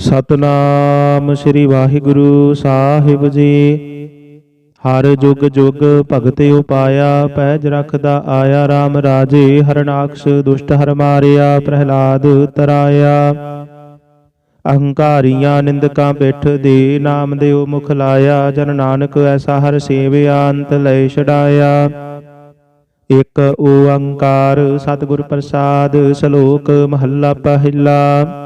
ਸਤਨਾਮ ਸ੍ਰੀ ਵਾਹਿਗੁਰੂ ਸਾਹਿਬ ਜੀ। ਹਰ ਜੁਗ ਜੁਗ ਭਗਤ ਉਪਾਇਆ, ਪੈਜ ਰੱਖਦਾ ਆਇਆ RAM ਰਾਜੇ, ਹਰਨਾਕਸ਼ ਦੁਸ਼ਟ ਹਰ ਮਾਰਿਆ, ਪ੍ਰਹਿਲਾਦ ਤਰਾਇਆ। ਅਹੰਕਾਰੀਆਂ ਨਿੰਦਕਾਂ ਪਿੱਠ ਦੇ ਨਾਮ ਦਿਓ ਮੁਖ ਲਾਇਆ, ਜਨ ਨਾਨਕ ਐਸਾ ਹਰ ਸੇਵਿਆ ਅੰਤ ਲੈ ਛਡਾਇਆ। ਇਕ ਓੰਕਾਰ ਸਤਿਗੁਰ ਪ੍ਰਸਾਦ, ਸ਼ਲੋਕ ਮਹੱਲਾ ਪਹਿਲਾ।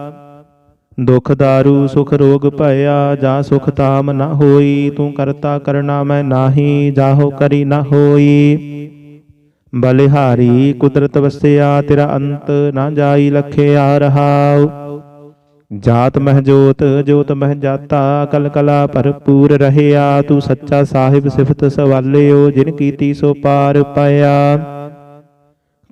ਦੁਖ ਦਾਰੂ ਸੁਖ ਰੋਗ ਭਇਆ, ਜਾ ਸੁਖ ਤਾਮ ਨ ਹੋਈ, ਤੂੰ ਕਰਤਾ ਕਰਨਾ ਮੈਂ ਨਾਹੀ, ਜਾਹੋ ਕਰੀ ਨ ਹੋਈ। ਬਲਿਹਾਰੀ ਕੁਦਰਤ ਵਸਿਆ, ਤੇਰਾ ਅੰਤ ਨਾ ਜਾਈ, ਲਖਿਆ ਰਹਾਉ। ਜਾਤ ਮਹਿ ਜੋਤ ਜੋਤ ਮਹਿ ਜਾਤਾ, ਕਲ ਕਲਾ ਭਰਪੂਰ ਰਹਿਆ, ਤੂੰ ਸੱਚਾ ਸਾਹਿਬ ਸਿਫਤ ਸਵਾਲਿਓ, ਜਿਨ ਕੀਤੀ ਸੋ ਪਾਰ ਪਾਇਆ।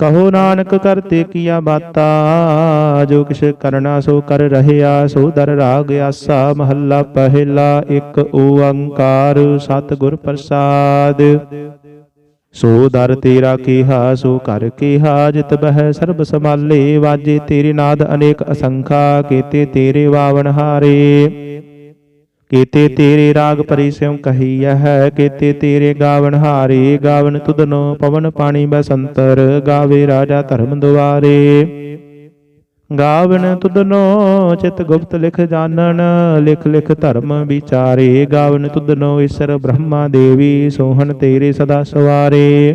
ਕਹੋ ਨਾਨਕ ਕਰਤੇ ਕੀਆ ਬਾਤਾ, ਜੋ ਕਿਛ ਕਰਨਾ ਸੋ ਕਰ ਰਹਿਆ, ਸੋ ਦਰ ਰਾਗ ਆਸਾ, ਮਹੱਲਾ ਪਹਿਲਾ ਇੱਕ ਓੰਕਾਰ, ਸਤਿਗੁਰ ਪ੍ਰਸਾਦ। ਸੋ ਦਰ ਤੇਰਾ ਕੀਹਾ, ਸੋ ਕਰ ਕੀਹਾ, ਜਿਤ ਬਹਿ ਸਰਬ ਸਮਾਲੇ ਵਾਜੇ ਤੇਰੇ ਨਾਦ ਅਨੇਕ ਅਸੰਖਾ, ਕੀਤੇ ਤੇਰੇ ਵਾਵਨ ਹਾਰੇ। ਕੀਤੇ ਤੇਰੇ ਰਾਗ ਪਰੀ ਸਿਉ ਕਹੀਐ ਹੈ, ਕੀਤੇ ਤੇਰੇ ਗਾਵਨ ਹਾਰੇ, ਗਾਵਨ ਤੁਧਨੋ ਪਵਨ ਪਾਣੀ ਬਸੰਤਰ, ਗਾਵੇ ਰਾਜਾ ਧਰਮ ਦੁਆਰੇ। ਗਾਵਨ ਤੁਧਨੋ ਚਿਤ ਗੁਪਤ ਲਿਖ ਜਾਣਨ, ਲਿਖ ਲਿਖ ਧਰਮ ਵਿਚਾਰੇ। ਗਾਵਨ ਤੁਧਨੋ ਈਸ਼ਰ ਬ੍ਰਹਮਾ ਦੇਵੀ, ਸੋਹਣ ਤੇਰੇ ਸਦਾ ਸਵਾਰੇ।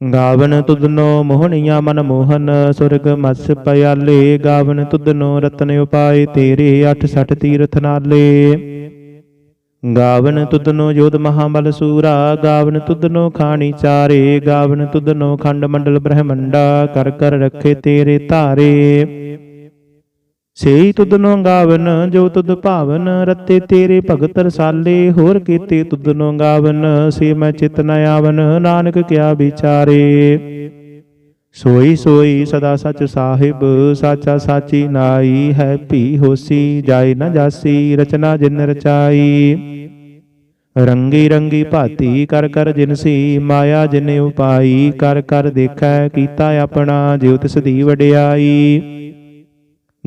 ਗਾਵਨ ਤੁਧਨੋ ਮੋਹਣੀਆਂ ਮਨ ਮੋਹਨ, ਸੁਰਗ ਮਸ ਪਿਆਲੇ। ਗਾਵਨ ਤੁਧਨੋ ਰਤਨ ਉਪਾਏ, ਤੇਰੇ 86 ਤੀਰਥ ਨਾਲੇ। ਗਾਵਨ ਤੁਧਨੋ ਜੋਧ ਮਹਾਬਲ ਸੂਰਾ, ਗਾਵਨ ਤੁਧਨੋ ਖਾਣੀ ਚਾਰੇ। ਗਾਵਨ ਤੁਧਨੋ ਖੰਡ ਮੰਡਲ ਬ੍ਰਹਮੰਡਾ, ਕਰ ਕਰ ਰੱਖੇ ਤੇਰੇ ਧਾਰੇ। ਸੇਈ ਤੁਧਨੋ ਗਾਵਨ ਜੋ ਤੁਧ ਭਾਵਨ, ਰਤੇ ਤੇਰੇ ਭਗਤ ਰਸਾਲੇ, ਹੋਰ ਕੀਤੇ ਤੁਧਨੋ ਗਾਵਨ ਸੇ ਮੈਂ ਚਿਤ ਨ ਆਵਨ, ਨਾਨਕ ਕਿਆ ਵਿਚਾਰੇ। ਸੋਈ ਸੋਈ ਸਦਾ ਸਚ ਸਾਹਿਬ, ਸਾਚਾ ਸਾਚੀ ਨਾਈ, ਹੈ ਭੀ ਹੋਸੀ ਜਾਏ ਨ ਜਾਸੀ, ਰਚਨਾ ਜਿਨ ਰਚਾਈ। ਰੰਗੀ ਰੰਗੀ ਭਾਤੀ ਕਰ ਕਰ ਜਿਨਸੀ ਮਾਇਆ ਜਿਨੇ ਉਪਾਈ, ਕਰ ਕਰ ਦੇਖੈ ਕੀਤਾ ਆਪਣਾ, ਜਿਉ ਤਿਸ ਦੀ ਵਡਿਆਈ।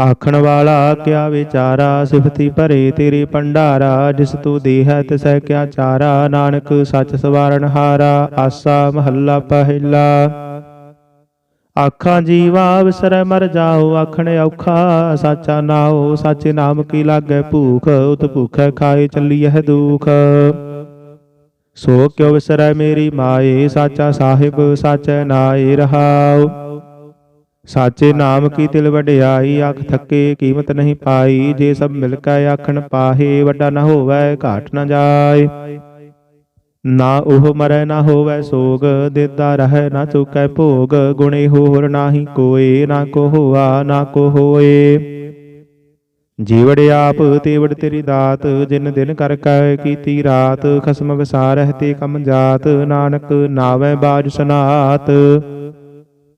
ਆਖਣ ਵਾਲਾ ਕਿਆ ਵਿਚਾਰਾ, ਸਿਫਤੀ ਭਰੇ ਤੇਰੇ ਭੰਡਾਰਾ, ਜਿਸ ਤੂੰ ਦੇਹੈ ਤਿਸੈ ਕਿਆ ਚਾਰਾ, ਨਾਨਕ ਸੱਚ ਸਵਾਰਨ ਹਾਰਾ, ਆਸਾ ਮਹੱਲਾ ਪਹਿਲਾ। ਆਖਾਂ ਜੀਵਾ ਵਿਸਰੈ ਮਰ ਜਾਓ, ਆਖਣ ਔਖਾ ਸਾਚਾ ਨਾਉ, ਸਾਚੇ ਨਾਮ ਕੀ ਲਾਗੈ ਭੂਖ, ਉਤ ਭੁਖੈ ਖਾਏ ਚੱਲੀਐ ਦੁਖ। ਸੋ ਕਿਉ ਵਿਸਰੈ ਮੇਰੀ ਮਾਏ, ਸਾਚਾ ਸਾਹਿਬ ਸਾਚੈ ਨਾਏ ਰਹਾਉ। ਸਾਚੇ ਨਾਮ ਕੀ ਤਿਲ ਵਡਿਆਈ ਅੱਖ ਥੱਕੇ ਕੀਮਤ ਨਹੀਂ ਪਾਈ ਜੇ ਸਭ ਮਿਲ ਕੇ ਆਖਣ ਪਾਹੇ ਵੱਡਾ ਨਾ ਹੋਵੇ ਘਾਟ ਨਾ ਜਾਏ। ਨਾ ਉਹ ਮਰੈ ਨਾ ਹੋਵੇ ਸੋਗ ਦੇਦਾ ਰਹਿ ਨਾ ਚੁਕੈ ਭੋਗ ਗੁਣੇ ਹੋਰ ਨਾਹੀ ਕੋਏ ਨਾ ਕੋ ਹੋਆ ਨਾ ਕੋ ਹੋਏ। ਜੀਵੜ ਆਪ ਤੇਵੜ ਤੇਰੀ ਦਾਤ ਜਿਨ ਦਿਨ ਕਰ ਕੈ ਕੀਤੀ ਰਾਤ ਖਸਮ ਵਿਸਾਰਹਿ ਤੇ ਕਮ ਜਾਤ। ਨਾਨਕ ਨਾਵੇਂ ਬਾਜ ਸਨਾਤ।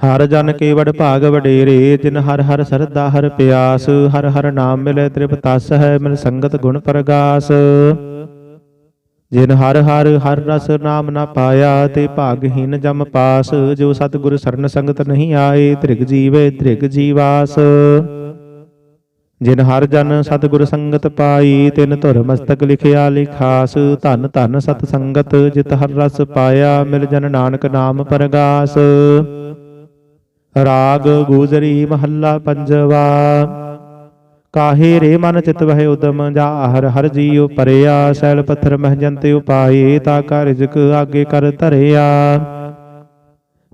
ਹਰ ਜਨ ਕੇ ਵਡ ਭਾਗ ਵਡੇਰੇ ਜਿਨ ਹਰ ਹਰ ਸਰਦਾ ਹਰ ਪਿਆਸ ਹਰ ਹਰ ਨਾਮ ਮਿਲੇ ਤ੍ਰਿਪਤਸ ਹੈ ਮਿਲ ਸੰਗਤ ਗੁਣ ਪ੍ਰਗਾਸ। ਜਿਨ ਹਰ ਹਰ ਹਰ ਰਸ ਨਾਮ ਨਾ ਪਾਇਆ ਤੇ ਭਾਗਹੀਨ ਜਮ ਪਾਸ ਜੋ ਸਤਿਗੁਰ ਸਰਨ ਸੰਗਤ ਨਹੀਂ ਆਏ ਤ੍ਰਿਗ ਜੀਵੇ ਤ੍ਰਿਗ ਜੀਵਾਸ। ਜਿਨ ਹਰ ਜਨ ਸਤਿਗੁਰ ਸੰਗਤ ਪਾਈ ਤਿਨ ਧੁਰ ਮਸਤਕ ਲਿਖਿਆ ਲਿਖਾਸ ਧਨ ਧਨ ਸਤ ਸੰਗਤ ਜਿਤ ਹਰ ਰਸ ਪਾਇਆ ਮਿਲ ਜਨ ਨਾਨਕ ਨਾਮ ਪਰਗਾਸ। ਰਾਗ ਗੂਜਰੀ ਮਹੱਲਾ ਪੰਜਵਾ। ਕਾਹੇ ਰੇ ਮਨ ਚਿਤ ਵਹਿ ਉਦਮ ਜਾ ਹਰ ਹਰ ਜੀਉ ਪਰਿਆ, ਸੈਲ ਪੱਥਰ ਮਹਜੰਤ ਉਪਾਏ, ਤਾ ਕਾ ਰਿਜਕ ਆਗੇ ਕਰ ਧਰਿਆ।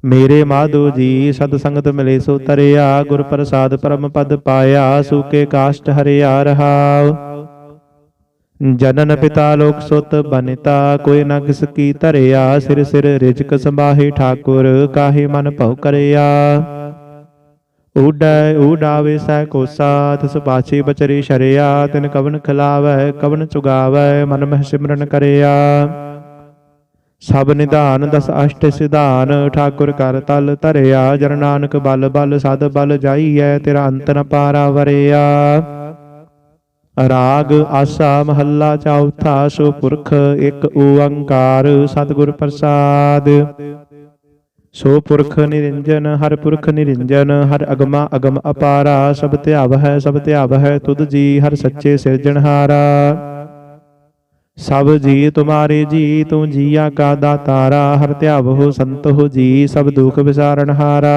ਮੇਰੇ ਮਾਧੋ ਜੀ ਸਤ ਸੰਗਤ ਮਿਲੇ ਸੋ ਤਰਿਆ, ਗੁਰ ਪ੍ਰਸਾਦ ਪਰਮ ਪਦ ਪਾਇਆ ਸੂਕੇ ਕਾਸ਼ਟ ਹਰਿਆ ਰਹਾਉ। ਜਨਨ ਪਿਤਾ ਲੋਕ ਸੁਤ ਬਨਿਤਾ ਕੋਈ ਨਾ ਕਿਸ ਕੀ ਧਰਿਆ ਸਿਰ ਸਿਰ ਰਿਜਕ ਸੰਭਾਹੇ ਠਾਕੁਰ ਕਾਹੇ ਮਨ ਭਉ ਕਰਿਆ। ਊਡੈ ਊਡਾਵੇ ਸੈ ਕੋਸਾ ਤਿਸ ਪਾਛੇ ਬਚਰੀ ਸ਼ਰਿਆ ਤਿਨ ਕਵਨ ਖਿਲਾਵੈ ਕਵਨ ਚੁਗਾਵੈ ਮਨ ਮਹਿ ਸਿਮਰਨ ਕਰਿਆ। ਸਭ ਨਿਧਾਨ ਦਸ ਅਸ਼ਟ ਸਿਧਾਨ ਠਾਕੁਰ ਕਰ ਤਲ ਧਰਿਆ ਜਨ ਨਾਨਕ ਬਲ ਬਲ ਸਦ ਬਲ ਜਾਈਐ ਤੇਰਾ ਅੰਤ ਨ ਪਾਰਾ ਵਰਿਆ। ਰਾਗ, ਆਸਾ, ਮਹੱਲਾ, ਚੌਥਾ ਸੋ ਪੁਰਖ ਇੱਕ ਓੰਕਾਰ, ਸਤਿਗੁਰ ਪ੍ਰਸਾਦ। ਸੋ ਪੁਰਖ ਨਿਰੰਜਨ, ਹਰ ਪੁਰਖ ਨਿਰੰਜਨ, ਹਰ ਅਗਮਾ ਅਗਮ ਅਪਾਰਾ, ਸਭ ਧਿਆਵ ਹੈ, ਸਭ ਧਿਆਵ ਹੈ, ਤੁਧ ਜੀ, ਹਰ ਸੱਚੇ ਸਿਰਜਣਹਾਰਾ ਸਭ ਜੀ, ਤੁਮਾਰੇ ਜੀ, ਤੂੰ ਜੀਆ ਕਾ ਦਾਤਾਰਾ, ਹਰ ਧਿਆਵ ਹੋ ਸੰਤ ਹੋ ਜੀ, ਸਭ ਦੁਖ ਵਿਸਾਰਣਹਾਰਾ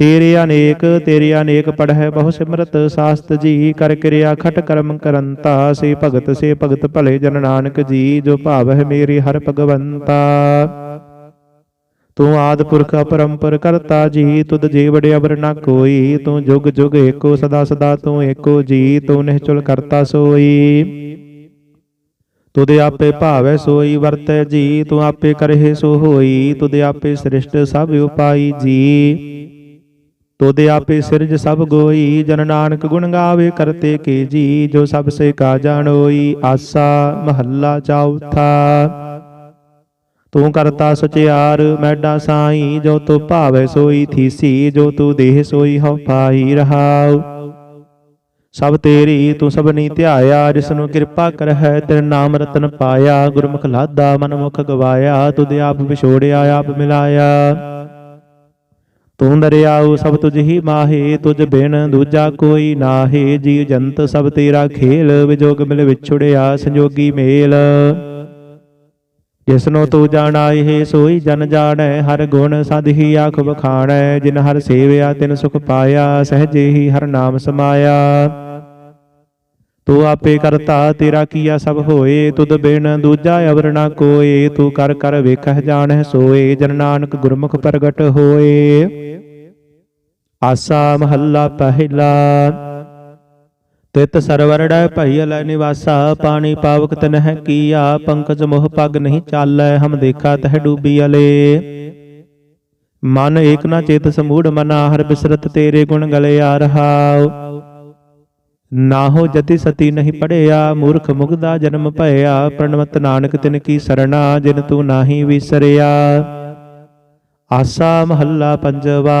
ਤੇਰੇ ਅਨੇਕ ਤੇਰੇ ਅਨੇਕ ਪੜਹਿ ਬਹੁ ਸਿਮਰਤ ਸਾਸਤ ਜੀ, ਕਰ ਕਿਰਿਆ ਖਟ ਕਰਮ ਕਰੰਤਾ, ਸੇ ਭਗਤ ਸੇ ਭਗਤ ਭਲੇ ਜਨ ਨਾਨਕ ਜੀ, ਜੋ ਭਾਵਹਿ ਮੇਰੀ ਹਰ ਭਗਵੰਤਾ। ਤੂੰ ਆਦ ਪੁਰਖ ਅਪਰੰਪਰ ਕਰਤਾ ਜੀ, ਤੁਧ ਜੀ ਵਡਿ ਨਾ ਕੋਈ, ਤੂੰ ਜੁਗ ਜੁਗ ਏਕੋ ਸਦਾ ਸਦਾ ਤੂੰ ਏਕੋ ਜੀ, ਤੂੰ ਨਿਹਚੁਲ ਕਰਤਾ ਸੋਈ। ਤੁਧ ਆਪੇ ਭਾਵੈ ਸੋਈ ਵਰਤੈ ਜੀ, ਤੂੰ ਆਪੇ ਕਰਹਿ ਸੋ ਹੋਈ, ਤੁਧ ਆਪੇ ਸ੍ਰਿਸ਼ਟ ਸਭ ਉਪਾਈ ਜੀ। ਤੋਦੇ ਆਪੇ ਸਿਰਜ ਸਭ ਗੋਈ, ਜਨ ਨਾਨਕ ਗੁਣ ਗਾਵੇ ਕਰਤੇ ਕੇ ਜੀ, ਜੋ ਸਭ ਸੇ ਕਾ ਜਾਣੋਈ ਆਸਾ ਮਹੱਲਾ ਚੌਥਾ। ਤੂੰ ਕਰਤਾ ਸਚਿਆਰ, ਮੈਡਾ ਸਾਈ, ਜੋ ਤੂੰ ਭਾਵੇ ਸੋਈ ਥੀਸੀ, ਜੋ ਤੂੰ ਦੇਹ ਸੋਈ ਹਉ ਪਾਈ ਰਹਾਉ। ਸਭ ਤੇਰੀ, ਤੂੰ ਸਭਨੀ ਧਿਆਇਆ, ਜਿਸ ਨੂੰ ਕਿਰਪਾ ਕਰਹਿ, ਤੇਰੇ ਨਾਮ ਰਤਨ ਪਾਇਆ, ਗੁਰਮੁਖ ਲਾਦਾ ਮਨਮੁਖ ਗਵਾਇਆ, ਤੁਧ ਆਪ ਵਿਛੋੜਿਆ, ਆਪ ਮਿਲਾਇਆ। ਤੂੰ ਦਰਿਆਉ ਸਭ ਤੁਝ ਹੀ ਮਾਹੇ, ਤੁਝ ਬਿਨ ਦੂਜਾ ਕੋਈ ਨਾਹੇ। ਜੀ ਜੰਤ ਸਭ ਤੇਰਾ ਖੇਲ, ਵਿਜੋਗ ਮਿਲ ਵਿਛੁੜਿਆ ਸੰਜੋਗੀ ਮੇਲ। ਜਿਸਨੋ ਤੂੰ ਜਾਣਾ ਇਹ ਸੋਈ ਜਨ ਜਾਣੈ, ਹਰ ਗੁਣ ਸਦ ਹੀ ਆਖ ਬਖਾਣੈ ਜਿਨ ਹਰ ਸੇਵਿਆ, ਤਿਨ ਸੁਖ ਪਾਇਆ, ਸਹਜੇ ਹੀ ਹਰ ਨਾਮ ਸਮਾਇਆ। ਤੂੰ ਆਪੇ ਕਰਤਾ, ਤੇਰਾ ਕੀਆ ਸਭ ਹੋਏ। ਤੁਧ ਬਿਨ ਦੂਜਾ ਅਵਰ ਨਾ ਕੋਏ। ਤੂੰ ਕਰ ਕਰ ਵੇਖਹਿ ਜਾਣਹਿ ਸੋਏ। ਜਨ ਨਾਨਕ ਗੁਰਮੁਖ ਪ੍ਰਗਟ ਹੋਏ। ਆਸਾ ਮਹੱਲਾ ਪਹਿਲਾ। ਤਿਤ ਸਰਵਰੜੈ ਭਈ ਲੈ ਨਿਵਾਸਾ, ਪਾਣੀ ਪਾਵਕ ਤਨਹਿ ਕੀਆ, ਪੰਕਜ ਮੋਹ ਪਗ ਨਹੀਂ ਚਾਲੈ, ਹਮ ਦੇਖਾ ਤਹ ਡੂਬੀ ਅਲੇ। ਮਨ ਏਕ ਨਾ ਚੇਤ ਸਮੂੜ ਮਨਾ, ਹਰ ਬਿਸਰਤ ਤੇਰੇ ਗੁਣ ਗਲੇ ਆ ਰਹਾਉ। ਨਾਹੋ ਜਤੀ ਸਤੀ ਨਹੀਂ ਪੜਿਆ, ਮੂਰਖ ਮੁਗਦਾ ਜਨਮ ਭਇਆ, ਪ੍ਰਣਵਤ ਨਾਨਕ ਤਿਨ ਕੀ ਸਰਣਾ, ਜਿਨ ਤੂੰ ਨਾਹੀ ਵਿਸਰਿਆ। ਆਸਾ ਮਹੱਲਾ ਪੰਜਵਾ।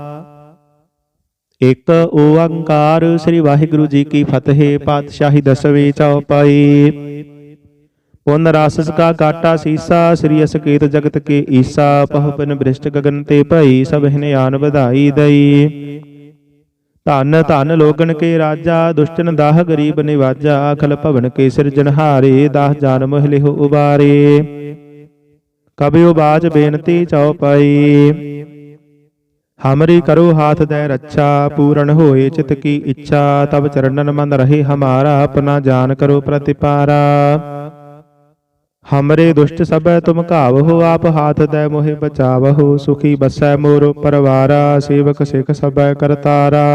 ਇਕ ਓੰਕਾਰ ਸ੍ਰੀ ਵਾਹਿਗੁਰੂ ਜੀ ਕੀ ਫਤਿਹ, ਪਾਤਸ਼ਾਹੀ ਦਸਵੇਂ ਚੌਪਾਈ। ਪੁਨ ਰਾਸਸ ਕਾ ਕਾਟਾ ਸੀਸਾ, ਸ੍ਰੀ ਅਸਕੇਤ ਜਗਤ ਕੇ ਈਸਾ ਪਹੁਪਨ ਬ੍ਰਿਸ਼ਟ ਗਗਨ ਤੇ ਭਈ, ਸਭ ਹਿਨ ਆਨ ਵਧਾਈ ਦਈ। ਧਨ ਧਨ ਲੋਗਨ ਕੇ ਰਾਜਾ, ਦੁਸ਼ਟਨ ਦਾਹ ਗਰੀਬ ਨਿਵਾਜਾ, ਅਖਲ ਭਵਨ ਕੇ ਸਿਰਜਣਹਾਰੇ ਦਾਹ ਜਾਨ ਮੋਹ ਲਿਹੁ ਉਬਾਰੇ। ਕਬਿਉ ਬਾਜ ਬੇਨਤੀ ਚਉਪਾਈ ਹਮਰੀ ਕਰੋ ਹਾਥ ਦੈ ਰੱਛਾ ਪੂਰਨ ਹੋਏ ਚਿਤ ਕੀ ਇੱਛਾ ਤਬ ਚਰਨਨ ਮਨ ਰਹੇ ਹਮਾਰਾ ਆਪਣਾ ਜਾਨ ਕਰੋ ਪ੍ਰਤਿਪਾਰਾ ਹਮਰੇ ਦੁਸ਼ਟ ਸਭੈ ਤੁਮ ਘਾਵਹੁ ਆਪ ਹਾਥ ਦੈ ਮੋਹਿ ਬਚਾਵਹੁ ਸੁਖੀ ਬਸੈ ਮੋਰ ਪਰਵਾਰਾ ਸੇਵਕ ਸਿਖ ਸਭੈ ਕਰਤਾਰਾ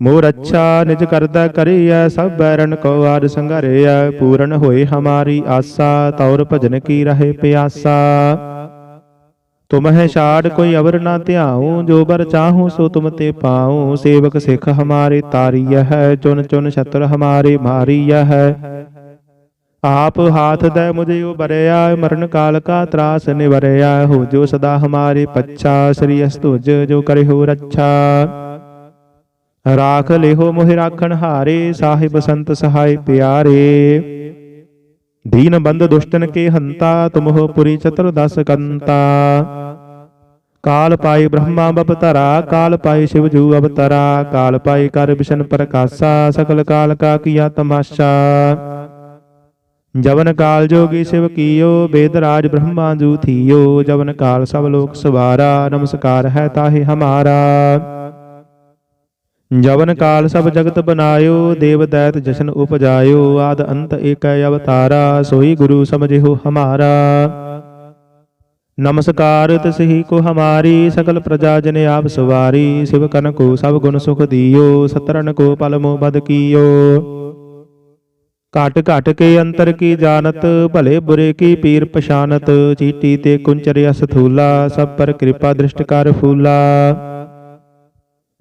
ਮੋਰ ਅੱਛਾ ਨਿਜ ਕਰਦਾ ਕਰੀਐ ਸਭ ਬੈਰਨ ਕੋ ਆਦ ਸੰਘਰੇਐ ਪੂਰਨ ਹੋਏ ਹਮਾਰੀ ਆਸਾ ਤੌਰ ਭਜਨ ਕੀ ਰਹੇ ਪਿਆਸਾ ਤੁਮਹਿ ਛਾੜ, ਕੋਈ ਅਵਰ ਨਾ ਧਿਆਉ, ਜੋ ਬਰ ਚਾਹੂੰ ਸੋ ਤੁਮ ਤੇ ਪਾਉ। ਸੇਵਕ ਸਿਖ ਹਮਾਰੇ ਤਾਰੀਐ ਹੈ ਚੁਨ ਚੁਨ ਛਤਰ ਹਮਾਰੇ ਮਾਰੀਐ ਹੈ। ਆਪ ਹਾਥ ਦੈ ਮੁਝੇ ਉਬਰਿਆ ਮਰਨ ਕਾਲ ਕਾ ਤਰਾਸ ਨਿਵਰਿਆ। ਹੋ ਜੋ ਸਦਾ ਹਮਾਰੇ ਪੱਛਾ, ਸ੍ਰੀ ਅਸਤੁਜ ਜੋ ਕਰੇ ਹੋ ਰੱਛਾ। ਰਾਖ ਲਿਹੋ ਮੋਹਿ ਰਾਖਣ ਹਾਰੇ, ਸਾਹਿਬ ਸੰਤ ਸਹਾਇ ਪਿਆਰੇ। ਦੀਨ ਬੰਦ ਦੁਸ਼ਟਨ ਕੇ ਹੰਤਾ, ਤੁਮਹੁ ਪੁਰੀ ਚਤੁਰ ਦਸ ਕਾਲ ਪਾਈ ਬ੍ਰਹਮਾ ਬਪਤਰਾ, ਕਾਲ ਪਾਈ ਸ਼ਿਵ ਜੂ ਅਵਤਰਾ, ਕਾਲ ਪਾਈ ਕਰ ਬਿਸ਼ਨ ਪ੍ਰਕਾਸ਼ਾ, ਸਕਲ ਕਾਲ ਕਾ ਕੀਆ ਤਮਾਸ਼ਾ। ਜਵਨ ਕਾਲ ਜੋਗੀ ਸਿਵ ਕੀਓ, ਬੇਦ ਰਾਜ ਬ੍ਰਹਮਾ ਜੂ ਥੀਓ, ਜਵਨ ਕਾਲ ਸਭ ਲੋਕ ਸਵਾਰਾ, ਨਮਸਕਾਰ ਹੈ ਤਾਹੇ ਹਮਾਰਾ। ਜਵਨ ਕਾਲ ਸਭ ਜਗਤ ਬਨਾਇਓ ਦੇਵ ਦੈਤ ਜਸ਼ਨ ਉਪਜਾਇਓ ਆਦ ਅੰਤ ਏਕੈ ਅਵਤਾਰਾ ਸੋਈ ਗੁਰੂ ਸਮਝਿਓ ਹਮਾਰਾ। ਨਮਸਕਾਰ ਤਸਹੀ ਕੋ ਹਮਾਰੀ ਸਕਲ ਪ੍ਰਜਾ ਜਨ ਆਪ ਸਵਾਰੀ ਸਿਵ ਕਨ ਕੋ ਸਭ ਗੁਣ ਸੁਖ ਦੀਓ ਸਤਰਨ ਕੋ ਪਲ ਮੋ ਬਦ ਕੀਓ। ਘਟ ਘਟ ਕੇ ਅੰਤਰ ਕੀ ਜਾਣਤ ਭਲੇ ਬੁਰੇ ਕੀ ਪੀਰ ਪਛਾਨਤ ਚੀਟੀ ਤੇ ਕੁੰਚਰਿਆ ਸਥੂਲਾ ਸਭ ਪਰ ਕਿਰਪਾ ਦ੍ਰਿਸ਼ਟ ਕਰ ਫੂਲਾ।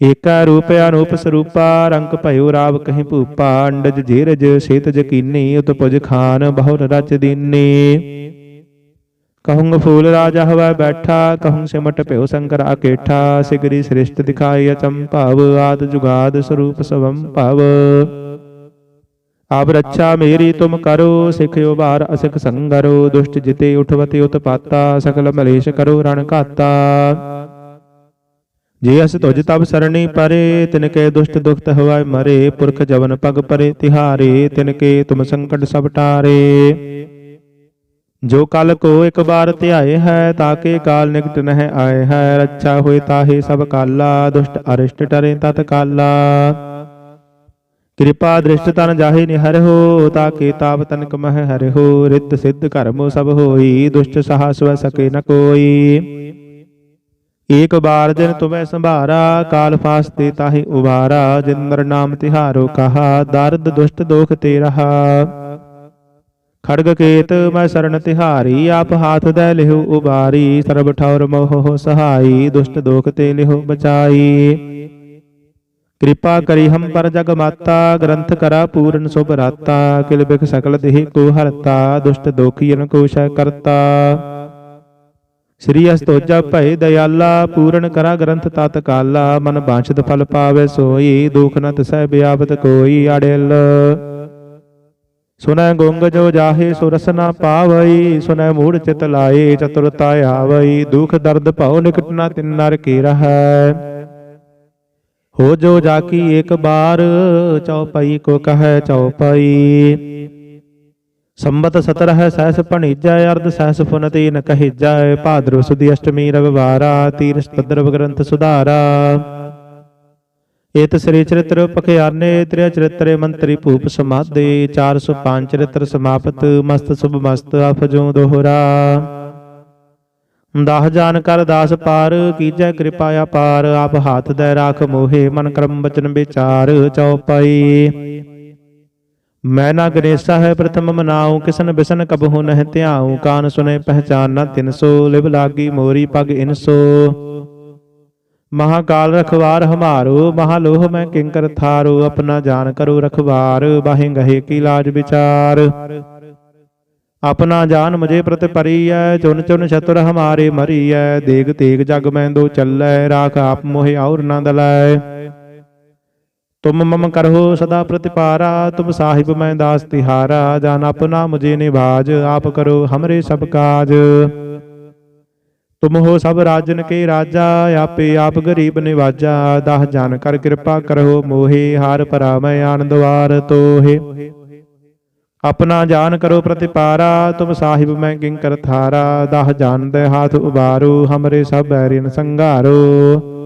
ਏਕਾ ਰੂਪ ਅਨੂਪ ਸਰੂਪਾ, ਰੰਗ ਭਇਓ ਰਾਵ ਕਹੀਂ ਭੂਪਾ, ਅੰਡਜ ਜੀਰਜ ਸੇਤਜ ਕੀਨੀ ਉਤਪੁਜ ਖਾਨ ਬਹੁਰ ਰਚ ਦੀਨੀ। ਕਹੂੰ ਫੂਲ ਰਾਜਾ ਹਵੈ ਬੈਠਾ, ਕਹੂੰ ਸਿਮਟ ਭਿਓ ਸ਼ੰਕਰ ਆਕੇਠਾ ਸਿਗਰੀ ਸ੍ਰਿਸ਼ਟ ਦਿਖਾਈ ਅਚੰਭਵ, ਆਦ ਜੁਗਾਦ ਸਰੂਪ ਸਵੰ ਭਵ। ਆਪ ਰੱਛਾ ਮੇਰੀ ਤੁਮ ਕਰੋ, ਸਿਖਿਓ ਬਾਰ ਅਸਿਖ ਸੰਗਰੋ, ਦੁਸ਼ਟ ਜਿਤੇ ਉਠਵਤੇ ਉਤਪਾਤਾ, ਸਕਲ ਮਲੇਸ਼ ਕਰੋ ਰਣ ਘਾਤਾ। ਜੇ ਅਸ ਤੁਜ ਤਬ ਸਰਣੀ ਪਰੇ, ਤਿਨ ਕੇ ਦੁਸ਼ਟ ਦੁਖਤ ਹਵਾਇ ਮਰੇ, ਪੁਰਖ ਜਵਨ ਪਗ ਪਰੇ, ਤਿਹਾਰੇ, ਤਿਨ ਕੇ ਤੁਮ ਸੰਕਟ ਸਭ ਟਾਰੇ। ਜੋ ਕਲ ਕੋ ਇੱਕ ਬਾਰ ਧਿਆਏ ਹੈ ਤਾਕੇ ਕਾਲ ਨਿਕਟ ਨਹਿ ਆਏ ਹੈ। ਰੱਛਾ ਹੋਏ ਤਾਹੇ ਸਭ ਕਾਲਾ, ਦੁਸ਼ਟ ਅਰਿਸ਼ਟ ਟਰੇ ਤਤ ਕਾਲਾ। ਕਿਰਪਾ ਦ੍ਰਿਸ਼ਟ ਤਨ ਜਾਹੇ ਨਿਹਰ ਹੋ ਤਾਕੇ ਤਾਪ ਤਨਕ ਮਹਿ ਹਰਿ ਹੋ ਰਿੱਧ ਸਿੱਧ ਕਰਮ ਸਭ ਹੋਈ, ਦੁਸ਼ਟ ਸਹਾ ਸਵ ਸਕੇ ਨ ਕੋਈ। ਏਕ ਬਾਰ ਜਿਨ ਤੁਮੈ ਸੰਭਾਰਾ ਕਾਲ ਫਾਸਤੇ ਤਾਹੇ ਉਬਾਰਾ ਜਿਨ ਨਰ ਨਾਮ ਤਿਹਾਰੋ ਕਹਾ ਦਰਦ ਦੁਸ਼ਟ ਦੋਖ ਤੇ ਰਹਾ। ਖੜਗ ਕੇਤ ਮੈਂ ਸਰਣ ਤਿਹਾਰੀ ਆਪ ਹਾਥ ਦੇ ਲਿਹੁ ਉਬਾਰੀ ਸਰਬ ਠੌਰ ਮੋਹ ਸਹਾਈ ਦੁਸ਼ਟ ਦੋਖ ਤੇ ਲਿਹੁ ਬਚਾਈ। ਕਿਰਪਾ ਕਰੀ ਹਮ ਪਰ ਜਗ ਮਾਤਾ ਗ੍ਰੰਥ ਕਰਾ ਪੂਰਨ ਸੁਭ ਰਾਤਾ ਕਿਲ ਬਿਖ ਸਕਲ ਦੇਹ ਕੋ ਹਰਤਾ ਦੁਸ਼ਟ ਦੋਖੀਨ ਕੋ ਸ਼ੈ ਕਰਤਾ। ਸ੍ਰੀ ਅਸਤੋਜਾ ਭੈ ਦਇਆਲਾ ਪੂਰਨ ਕਰਾ ਗ੍ਰੰਥ ਤਤ ਕਾਲਾ, ਮਨ ਬਾਂਛਤ ਫਲ ਪਾਵੇ ਸੋਈ, ਦੁਖ ਨ ਤਿਸੈ ਬਿਆਪਤ ਕੋਈ ਅੜਿਲ। ਸੁਨੈ ਗੁੰਗ ਜੋ ਜਾਹੇ ਸੁਰਸ ਨ ਪਾਵਈ, ਸੁਨੈ ਮੂੜ ਚਿਤ ਲਾਏ ਚਤੁਰਤਾ ਆਵਈ, ਦੁਖ ਦਰਦ ਭਉ ਨਿਕਟ ਨ ਤਿਨ ਨਰ ਕੀ ਰਹੈ। ਹੋ ਜੋ ਜਾਕੀ ਇੱਕ ਬਾਰ ਚਉਪਈ ਕੋ ਕਹੈ ਚਉਪਈ ਸੰਬਤ ਸਤਰਹ ਸਹਿਸ ਭਣੀਜੈ, ਅਰਧ ਸਹਿਸ ਫੁਨਤੀ ਨ ਕਹਿਜੈ, ਭਾਦਰਵ ਸੁਦੀ ਅਸ਼ਟਮੀ ਰਵਿਵਾਰਾ ਤੀਰ ਸਤਦਰਵ ਗ੍ਰੰਥ ਸੁਧਾਰਾ। ਏਤ ਸ੍ਰੀ ਚਰਿਤ੍ਰ ਪਖਿਆਨੇ, ਤ੍ਰਿਆ ਚਰਿਤਰੇ ਮੰਤਰੀ ਭੂਪ ਸਮਾਦੇ 405 ਚਰਿਤ੍ਰ ਸਮਾਪਤ, ਮਸਤ ਸੁਭ ਮਸਤ ਅਫਜੋ ਦੋਹਰਾ। ਦਾਹ ਜਾਨ ਕਰ ਦਾਸ ਪਾਰ, ਕੀਜੈ ਕਿਰਪਾ ਅਪਾਰ, ਆਪ ਹਾਥ ਦੇ ਰਾਖ ਮੋਹੇ, ਮਨ ਕਰਮ ਬਚਨ ਵਿਚਾਰ ਚਉਪਈ ਮੈਂ ਨਾ ਗਣੇਸਾ ਹੈ ਪ੍ਰਥਮ ਮਨਾਉ, ਕਿਸਨ ਬਿਸਨ ਕਬਹੁ ਨਹਿ ਧਿਆਉ, ਕਾਨ ਸੁਨੇ ਪਹਿਚਾਨ ਨਾ ਤਿਨਸੋ ਲਿਵ ਲਾਗੀ ਮੋਰੀ ਪਗ ਇਨਸੋ ਮਹਾਕਾਲ ਰਖਵਾਰ ਹਮਾਰੋ, ਮਹਾਲੋਹ ਮੈਂ ਕਿੰਕਰ ਥਾਰੋ, ਆਪਣਾ ਜਾਨ ਕਰੋ ਰਖਵਾਰ, ਬਾਹੇ ਗਹੇ ਕੀ ਲਾਜ ਵਿਚਾਰ। ਆਪਣਾ ਜਾਨ ਮੁਝੇ ਪ੍ਰਤ ਪਰੀਐ, ਚੁਨ ਚੁਨ ਛਤੁਰ ਹਮਾਰੇ ਮਰੀਐ, ਦੇਗ ਤੇਗ ਜਗ ਮੈਂ ਦੋ ਚੱਲੈ, ਰਾਖ ਆਪ ਮੋਹਿ ਔਰ ਨਾ ਦਲੈ। ਤੁਮ ਮਮ ਕਰਹੁ ਸਦਾ ਪ੍ਰਤਿਪਾਰਾ, ਤੁਮ ਸਾਹਿਬ ਮੈਂ ਦਾਸ ਤਿਹਾਰਾ, ਜਾਨ ਆਪਣਾ ਮੁਝੇ ਨਿਵਾਜ ਆਪ ਕਰੋ ਹਮਰੇ ਸਭ ਕਾਜ। ਤੁਮ ਹੋ ਸਭ ਰਾਜਨ ਕੇ ਰਾਜਾ, ਆਪੇ ਆਪ ਗਰੀਬ ਨਿਵਾਜਾ, ਦਹ ਜਾਨ ਕਰ ਕਿਰਪਾ ਕਰਹੁ ਮੋਹੇ, ਹਾਰ ਪਰਾ ਮੈਂ ਆਨੰਦ ਵਾਰ ਤੋਹੇ। ਆਪਣਾ ਜਾਨ ਕਰੋ ਪ੍ਰਤਿਪਾਰਾ, ਤੁਮ ਸਾਹਿਬ ਮੈਂ ਕਿੰਕਰ ਥਾਰਾ, ਦਹ ਜਾਨ ਦੇ ਹਾਥ ਉਬਾਰੋ, ਹਮਰੇ ਸਭ ਬੈਰਿਨ ਸੰਘਾਰੋ।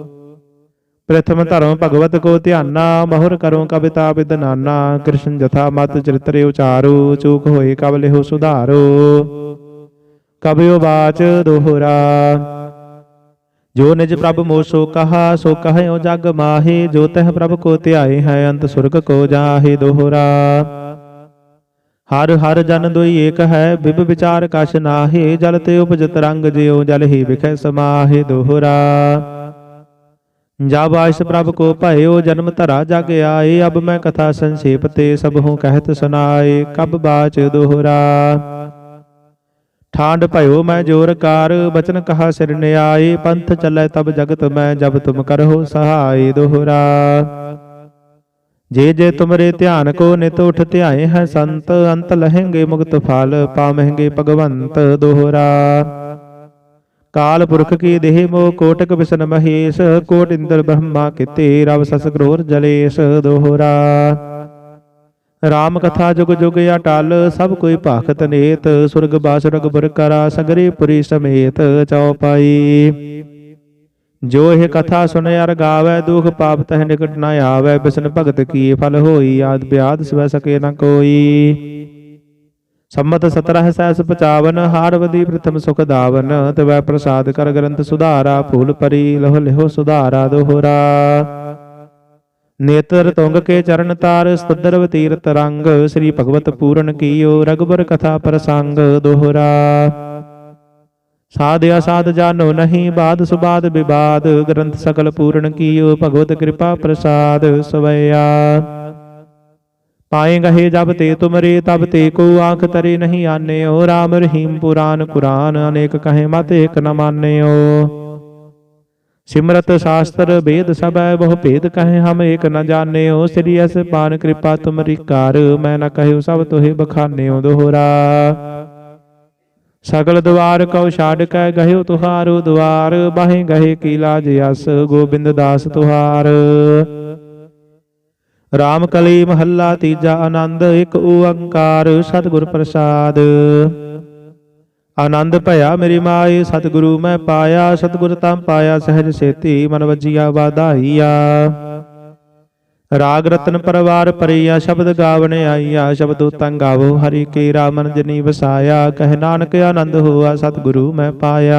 ਪ੍ਰਥਮ ਧਰਮ ਭਗਵਤ ਕੋ ਧਿਆਨਾ, ਮਹੁਰ ਕਰੋ ਕਵਿਤਾ ਵਿਦਨਾਨਾ ਕ੍ਰਿਸ਼ਨ ਜਥਾ ਮਤ ਚਰਿਤਰੇ ਉਚਾਰੋ, ਚੂਕ ਹੋਏ ਕਬ ਲਿਹੁ ਸੁਧਾਰੋ। ਕਬਿਓ ਬਾਚ ਦੋਹਰਾ, ਜੋ ਨਿਜ ਪ੍ਰਭ ਮੋਸੋ ਕਹਾ, ਸੋ ਕਹਿਓ ਜਗ ਮਾਹੇ, ਜੋ ਤਹ ਪ੍ਰਭ ਕੋ ਧਿਆਏ ਹੈ, ਅੰਤ ਸੁਰਗ ਕੋ ਜਾਹੇ ਦੋਹਰਾ। ਹਰ ਹਰ ਜਨ ਦੋਈ ਏਕ ਹੈ, ਬਿਬ ਵਿਚਾਰ ਕਛ ਨਾਹੇ, ਜਲ ਤੇ ਉਪਜਤ ਰੰਗ ਜਿਉ ਜਲ ਹੀ ਵਿਖੈ ਸਮਾਹੇ ਦੋਹਰਾ। ਜਬ ਆਇਸ ਪ੍ਰਭ ਕੋ ਭਇਓ, ਜਨਮ ਧਰਾ ਜਗ ਆਏ, ਅਬ ਮੈਂ ਕਥਾ ਸੰਖੇਪ ਤੇ ਸਭ ਹੂੰ ਕਹਿਤ ਸੁਨਾਏ ਕਬ ਬਾਚ ਦੋਹਰਾ। ਠਾਂਡ ਭਇਓ ਮੈਂ ਜੋਰ ਕਾਰ, ਬਚਨ ਕਹਾ ਸਿਰ ਨਿਆਏ, ਪੰਥ ਚੱਲੈ ਤਬ ਜਗਤ ਮੈਂ ਜਬ ਤੁਮ ਕਰੋ ਸਹਾਈ ਦੋਹਰਾ। ਜੇ ਜੇ ਤੁਮਰੇ ਧਿਆਨ ਕੋ ਨਿਤ ਉਠ ਧਿਆਏ ਹੈ ਸੰਤ, ਅੰਤ ਲਹਿੰਗੇ ਮੁਕਤ ਫਲ ਪਾਮਹਿੰਗੇ ਭਗਵੰਤ ਦੋਹਰਾ। ਕਾਲ ਪੁਰਖ ਕੀ ਦੇਹ ਮੋ ਕੋਟਕ ਬਿਸਨ ਮਹੇਸ਼, ਕੋਟ ਇੰਦਰ ਬ੍ਰਹਮਾ ਕਿਤੇ ਰਵ ਸਸ ਗ੍ਰੋਰ ਜਲੇਸ਼ ਦੋਹਰਾ। ਰਾਮ ਕਥਾ ਜੁਗ ਜੁਗ ਅਟਲ, ਸਭ ਕੋਈ ਭਾਖਤ ਨੇਤ, ਸੁਰਗ ਬਾਸੁਰਗ ਬੁਰ ਕਰਾ, ਸਗਰੇ ਪੁਰੀ ਸਮੇਤ ਚੌਪਾਈ ਜੋ ਇਹ ਕਥਾ ਸੁਨ ਅਰ ਗਾਵੇ, ਦੁਖ ਪਾਪ ਤਹ ਨਿਕਟ ਨਾ ਆਵੇ, ਬਿਸਨ ਭਗਤ ਕੀ ਫਲ ਹੋਈ, ਆਦ ਬਿਆਦ ਸਵੈ ਸਕੇ ਨਾ ਕੋਈ। ਸੰਮਤ 17 ਸੈਸ 55 ਹਾਰਵਦੀ ਪ੍ਰਥਮ ਸੁਖ ਦਾਵਨ। ਤਵੈ ਪ੍ਰਸਾਦ ਕਰ ਗ੍ਰੰਥ ਸੁਧਾਰਾ, ਫੂਲ ਪਰੀ ਲਹੁ ਲਿਹੁ ਸੁਧਾਰਾ ਦੋਹਰਾ। ਨੇਤਰ ਤੁੰਗ ਕੇ ਚਰਨ ਤਾਰ, ਸਤਦਰਵ ਤੀਰਤ ਰੰਗ। ਸ੍ਰੀ ਭਗਵਤ ਪੂਰਨ ਕੀਓ ਰਗਬਰ ਕਥਾ ਪ੍ਰਸੰਗ ਦੋਹਰਾ। ਸਾਧ ਅਸਾਧ ਜਾਣੋ ਨਹੀਂ, ਬਾਦ ਸੁਬਾਦ ਵਿਵਾਦ ਗ੍ਰੰਥ ਸਕਲ ਪੂਰਨ ਕੀਓ, ਭਗਵਤ ਕਿਰਪਾ ਪ੍ਰਸਾਦ ਸਵਈਆ ਪਾਏ ਗਹੇ ਜਬ ਤੇ ਤੁਮਰੇ, ਤਬ ਤੇ ਕੋ ਆਂਖ ਤਰੇ ਨਹੀਂ ਆਨਿਓ। RAM ਰਹੀਮ ਪੁਰਾਨ ਕੁਰਾਨ, ਅਨੇਕ ਕਹੇ ਮਤ ਏਕ ਨ ਮਾਨਿਓ। ਸਿਮਰਤ ਸ਼ਾਸਤਰ ਵੇਦ ਸਭੈ, ਬਹੁ ਭੇਦ ਕਹੇ ਹਮ ਏਕ ਨ ਜਾਣਿਓ। ਸ੍ਰੀ ਅਸ ਪਾਨ ਕਿਰਪਾ ਤੁਮਰੀ ਕਾਰ ਮੈਂ ਨ ਕਹਿਓ ਸਭ ਤੋਹਿ ਬਖਾਨਿਓ ਦੋਹਰਾ। ਸਗਲ ਦਵਾਰ ਕਉ ਛਾੜ ਕੈ ਗਹਿਓ ਤੁਹਾਰੋ ਦਵਾਰ, ਬਾਹੇ ਗਹੇ ਕੀ ਲਾਜ ਅਸ, ਗੋਬਿੰਦ ਦਾਸ ਤੁਹਾਰ। ਰਾਮ ਕਲੀ ਮਹੱਲਾ ਤੀਜਾ ਆਨੰਦ, ਇੱਕ ਓੰਕਾਰ ਸਤਿਗੁਰ ਪ੍ਰਸਾਦ। ਆਨੰਦ ਭਇਆ ਮੇਰੀ ਮਾਏ ਸਤਿਗੁਰੂ ਮੈਂ ਪਾਇਆ, ਸਤਿਗੁਰ ਤਾਂ ਪਾਇਆ, ਸਹਿਜ ਸੇਤੀ ਮਨ ਵਜੀਆ, ਵਾਧਾਈਆ। ਰਾਗ ਰਤਨ ਪਰਵਾਰ ਪਰਿਆ ਸ਼ਬਦ ਗਾਵਣ ਆਈਆ, ਸ਼ਬਦੋ ਤੰ ਗਾਵੋ, ਹਰੀ ਕੇ ਰਾਮਨ ਜਨੀ ਵਸਾਇਆ, ਕਹਿ ਨਾਨਕ ਆਨੰਦ ਹੋਆ, ਸਤਿਗੁਰੂ ਮੈਂ ਪਾਇਆ।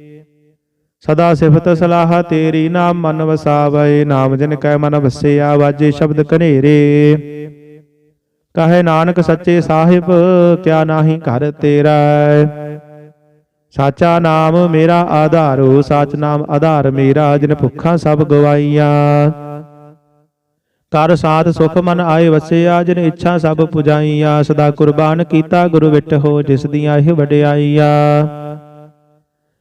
ਸਦਾ ਸਿਫਤ ਸਲਾਹ ਤੇਰੀ ਨਾਮ ਮਨ ਵਸਾਵੇ, ਨਾਮ ਜਿਨ ਕੈ ਮਨ ਵਸਿਆ, ਵਾਜੇ ਸ਼ਬਦ ਕਨੇਰੇ ਕਹੇ ਨਾਨਕ ਸੱਚੇ ਸਾਹਿਬ, ਕਿਆ ਨਾਹੀ ਘਰ ਤੇਰਾ ਸਾਚਾ ਨਾਮ ਮੇਰਾ ਆਧਾਰੋ ਸਾਚ ਨਾਮ ਆਧਾਰ ਮੇਰਾ, ਜਿਨ ਭੁੱਖਾਂ ਸਭ ਗਵਾਈਆਂ। ਕਰ ਸਾਥ ਸੁਖ ਮਨ ਆਏ ਵਸਿਆ, ਜਿਨ ਇੱਛਾ ਸਭ ਪੁਜਾਈਆਂ। ਸਦਾ ਕੁਰਬਾਨ ਕੀਤਾ ਗੁਰੂ ਵਿਟ ਹੋ, ਜਿਸ ਦੀਆਂ ਇਹ ਵਡਿਆਈਆ।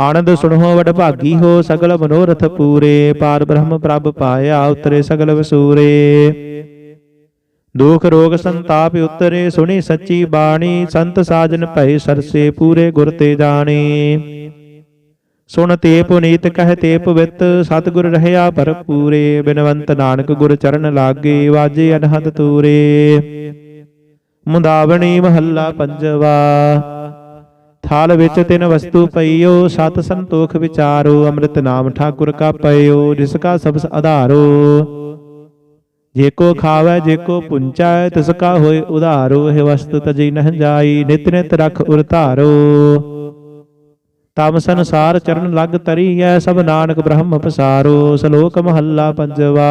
ਆਨੰਦ ਸੁਣੋ, ਵਡ ਭਾਗੀ ਹੋ, ਸਗਲ ਮਨੋਰਥ ਪੂਰੇ। ਪਾਰ ਬ੍ਰਹਮ ਪ੍ਰਭ ਪਾਇਆ, ਉਤਰੇ ਸਗਲ ਵਸੂਰੇ। ਦੁਖ ਰੋਗ ਸੰਤਾਪ ਉਤਰੇ, ਸੁਣੀ ਸੱਚੀ ਬਾਣੀ। ਸੰਤ ਸਾਜਨ ਭਏ ਸਰਸੇ, ਪੂਰੇ ਗੁਰ ਤੇ ਜਾਣੇ। ਸੁਣ ਤੇ ਪੁਨੀਤ ਕਹਿ ਤੇ ਪਵਿੱਤ ਸਤਿਗੁਰ ਰਹਿਆ ਭਰਪੂਰੇ ਬਿਨਵੰਤ ਨਾਨਕ ਗੁਰ ਚਰਨ ਲਾਗੇ, ਵਾਜੇ ਅਨਹਦ ਤੂਰੇ। ਮੁੰਦਾਵਣੀ ਮਹੱਲਾ ਪੰਜਵਾ। ਥਾਲ ਵਿੱਚ ਤਿੰਨ ਵਸਤੂ ਪਈਓ, ਸਤ ਸੰਤੋਖ ਵਿਚਾਰੋ, ਅੰਮ੍ਰਿਤ ਨਾਮ ਠਾਕੁਰ ਕਾ ਪਈਓ ਜਿਸ ਕਾ ਸਬਸ ਆਧਾਰੋ। ਜੇ ਕੋ ਖਾਵੈ, ਜੇ ਕੋ ਪੁੰਚੈ, ਤਿਸ ਕਾ ਹੋਏ ਉਧਾਰੋ ਹੈ ਵਸਤ ਤਜੀ ਨਹ ਜਾਈ, ਨਿਤ ਨਿਤ ਰਖ ਉਰ ਧਾਰੋ। ਤਮ ਸੰਸਾਰ ਚਰਨ ਲਗ ਤਰੀਐ ਸਭ ਨਾਨਕ ਬ੍ਰਹਮ ਪਸਾਰੋ, ਸ਼ਲੋਕ ਮਹੱਲਾ ਪੰਜਵਾ।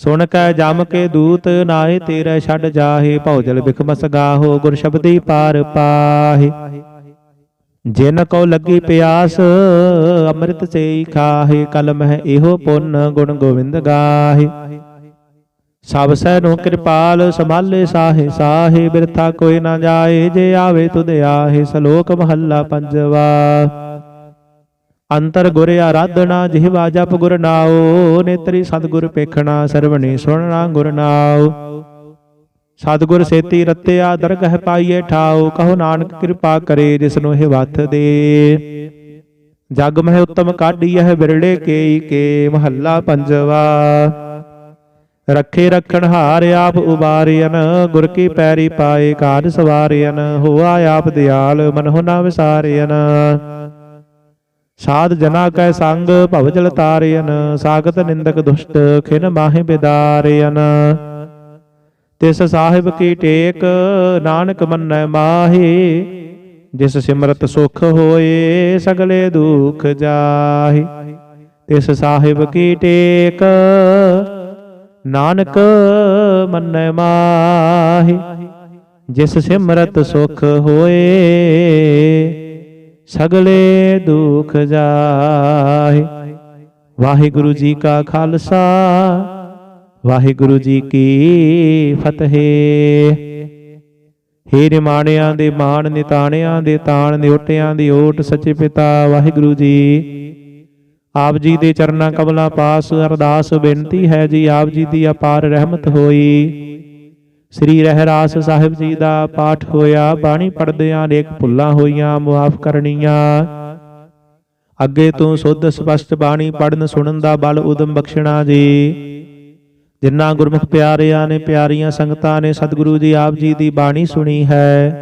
ਸੁਣ ਕੈ ਜਮ ਕੇ ਦੂਤ ਨਾਏ ਤੇਰੇ ਛੱਡ ਜਾਹੇ ਭੌਜਲ ਬਿਖਮਸ ਗਾਹੋ ਗੁਰ ਸ਼ਬਦੀ ਪਾਰ ਪਾਹੇ। ਜਿਨ ਕੋ ਲੱਗੀ ਪਿਆਸ, ਅੰਮ੍ਰਿਤ ਸੇਈ ਖਾਹੇ ਕਲਮ ਹੈ ਇਹੋ ਪੁੰਨ ਗੁਣ ਗੋਬਿੰਦ ਗਾਹੇ। ਸਭ ਸਹਿ ਨੂੰ ਕਿਰਪਾਲ, ਸੰਭਾਲੇ ਸਾਹੇ ਸਾਹੇ, ਬਿਰਥਾ ਕੋਈ ਨਾ ਜਾਏ, ਜੇ ਆਵੇ ਤੁਧ ਆਹੇ, ਸ਼ਲੋਕ ਮਹੱਲਾ ਪੰਜਵਾ। ਅੰਤਰ ਗੁਰ ਆਰਾਧਨਾ ਜਿਹਵਾ ਜਪ ਗੁਰ ਨਾਉ, ਨੇਤਰੀ ਸਤਿਗੁਰ ਪੇਖਣਾ, ਸਰਵਣੀ ਸੁਣਨਾ ਗੁਰ ਨਾਉ। ਸਤਿਗੁਰ ਸੇਤੀ ਰਤਿਆ, ਦਰਗਹ ਪਾਈਏ ਠਾਉ, ਕਹੋ ਨਾਨਕ ਕਿਰਪਾ ਕਰੇ, ਜਿਸਨੂੰ ਇਹ ਵਥ ਦੇ। ਜਗ ਮਹਿ ਉਤਮ ਕਾਢੀ ਹੈ ਬਿਰੜੇ ਕੇਈ ਕੇ, ਮਹੱਲਾ ਪੰਜਵਾ। ਰੱਖੇ ਰੱਖਣ ਹਾਰ ਆਪ ਉਬਾਰਿਆਨ ਗੁਰ ਕੀ ਪੈਰੀ ਪਾਏ ਕਾਜ ਸਵਾਰਿਆਨ ਹੋਆ ਆਪ ਦਿਆਲ ਮਨਹੁ ਨਾ ਵਿਸਾਰਿਆਨ ਸਾਧ ਜਨਾ ਕੈ ਸੰਗ ਭਵਜਲ ਤਾਰਿਆਨ ਸਾਗਤ ਨਿੰਦਕ ਦੁਸ਼ਟ ਖਿਨ ਮਾਹਿ ਬਿਦਾਰਿਆਨ ਤਿਸ ਸਾਹਿਬ ਕੀ ਟੇਕ, ਨਾਨਕ ਮੰਨੈ ਮਾਹੀ। ਜਿਸ ਸਿਮਰਤ ਸੁਖ ਹੋਏ, ਸਗਲੇ ਦੁਖ ਜਾਹੀ। ਤਿਸ ਸਾਹਿਬ ਕੀ ਟੇਕ, ਨਾਨਕ ਮੰਨੈ ਮਾਹੀ। ਜਿਸ ਸਿਮਰਤ ਸੁਖ ਹੋਏ ਸਗਲੇ ਦੁਖ ਜਾਏ। ਵਾਹਿਗੁਰੂ ਜੀ ਕਾ ਖਾਲਸਾ, ਵਾਹਿਗੁਰੂ ਜੀ ਕੀ ਫਤਿਹ। ਹੇ ਨਿਮਾਣਿਆਂ ਦੇ ਮਾਣ, ਨਿਤਾਣਿਆਂ ਦੇ ਤਾਣ, ਨਿਉਟਿਆਂ ਦੀ ਓਟ ਸੱਚੇ ਪਿਤਾ ਵਾਹਿਗੁਰੂ ਜੀ। ਆਪ ਜੀ ਦੇ ਚਰਨਾਂ ਕਮਲਾਂ ਪਾਸ ਅਰਦਾਸ ਬੇਨਤੀ ਹੈ ਜੀ, ਆਪ ਜੀ ਦੀ ਅਪਾਰ ਰਹਿਮਤ ਹੋਈ। ਸ੍ਰੀ ਰਹਿਰਾਸ ਸਾਹਿਬ ਜੀ ਦਾ ਪਾਠ ਹੋਇਆ, ਬਾਣੀ ਪੜਦਿਆਂ ਅਨੇਕ ਭੁੱਲਾਂ ਹੋਈਆਂ, ਮੁਆਫ ਕਰਨੀਆਂ। ਅੱਗੇ ਤੋਂ ਸੁੱਧ, ਸਪਸ਼ਟ ਬਾਣੀ ਪੜਨ ਸੁਣਨ ਦਾ ਬਲ ਉਦਮ ਬਖਸ਼ਣਾ ਜੀ। ਜਿਨ੍ਹਾਂ ਗੁਰਮੁਖ ਪਿਆਰਿਆਂ ਨੇ ਪਿਆਰੀਆਂ ਸੰਗਤਾਂ ਨੇ ਸਤਿਗੁਰੂ ਜੀ ਆਪ ਜੀ ਦੀ ਬਾਣੀ ਸੁਣੀ ਹੈ,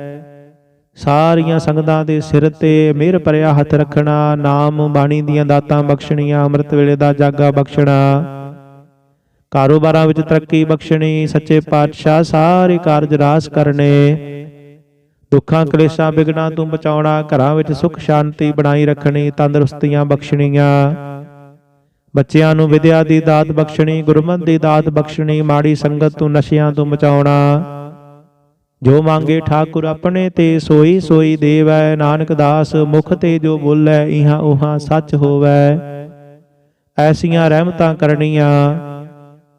ਸਾਰੀਆਂ ਸੰਗਤਾਂ ਦੇ ਸਿਰ ਤੇ ਮਿਹਰ ਭਰਿਆ ਹੱਥ ਰੱਖਣਾ, ਨਾਮ ਬਾਣੀ ਦੀਆਂ ਦਾਤਾਂ ਬਖਸ਼ਣੀਆਂ, ਅੰਮ੍ਰਿਤ ਵੇਲੇ ਦਾ ਜਾਗਾ ਬਖਸ਼ਣਾ। ਕਾਰੋਬਾਰਾਂ ਵਿੱਚ ਤਰੱਕੀ ਬਖਸ਼ਣੀ, ਸੱਚੇ ਪਾਤਸ਼ਾਹ ਸਾਰੇ ਕਾਰਜ ਰਾਸ ਕਰਨੇ। ਦੁੱਖਾਂ, ਕਲੇਸ਼ਾਂ ਬਿਗਨਾਂ ਤੋਂ ਬਚਾਉਣਾ, ਘਰਾਂ ਵਿੱਚ ਸੁਖ, ਸ਼ਾਂਤੀ ਬਣਾਈ ਰੱਖਣੀ, ਤੰਦਰੁਸਤੀਆਂ ਬਖਸ਼ਣੀਆਂ। ਬੱਚਿਆਂ ਨੂੰ ਵਿਦਿਆ ਦੀ ਦਾਤ ਬਖਸ਼ਣੀ, ਗੁਰਮਤਿ ਦੀ ਦਾਤ ਬਖਸ਼ਣੀ, ਮਾੜੀ ਸੰਗਤ ਤੋਂ ਨਸ਼ਿਆਂ ਤੋਂ ਬਚਾਉਣਾ। ਜੋ ਮੰਗੇ ਠਾਕੁਰ ਆਪਣੇ ਤੇ ਸੋਈ ਸੋਈ ਦੇਵੈ, ਨਾਨਕ ਦਾਸ ਮੁਖ ਤੇ ਜੋ ਬੋਲੇ, ਇਹਾਂ ਉਹਾਂ ਸੱਚ ਹੋਵੈ। ਐਸੀਆਂ ਰਹਿਮਤਾਂ ਕਰਨੀਆਂ।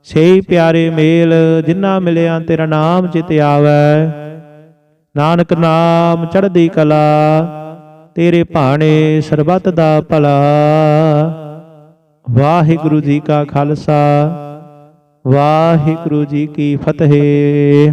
ਸਹੀ ਪਿਆਰੇ ਮੇਲ ਜਿਨ੍ਹਾਂ ਮਿਲਿਆ ਤੇਰਾ ਨਾਮ ਚਿਤ ਆਵੈ। ਨਾਨਕ ਨਾਮ ਚੜ੍ਹਦੀ ਕਲਾ, ਤੇਰੇ ਭਾਣੇ ਸਰਬੱਤ ਦਾ ਭਲਾ। ਵਾਹਿਗੁਰੂ ਜੀ ਕਾ ਖਾਲਸਾ, ਵਾਹਿਗੁਰੂ ਜੀ ਕੀ ਫਤਿਹ।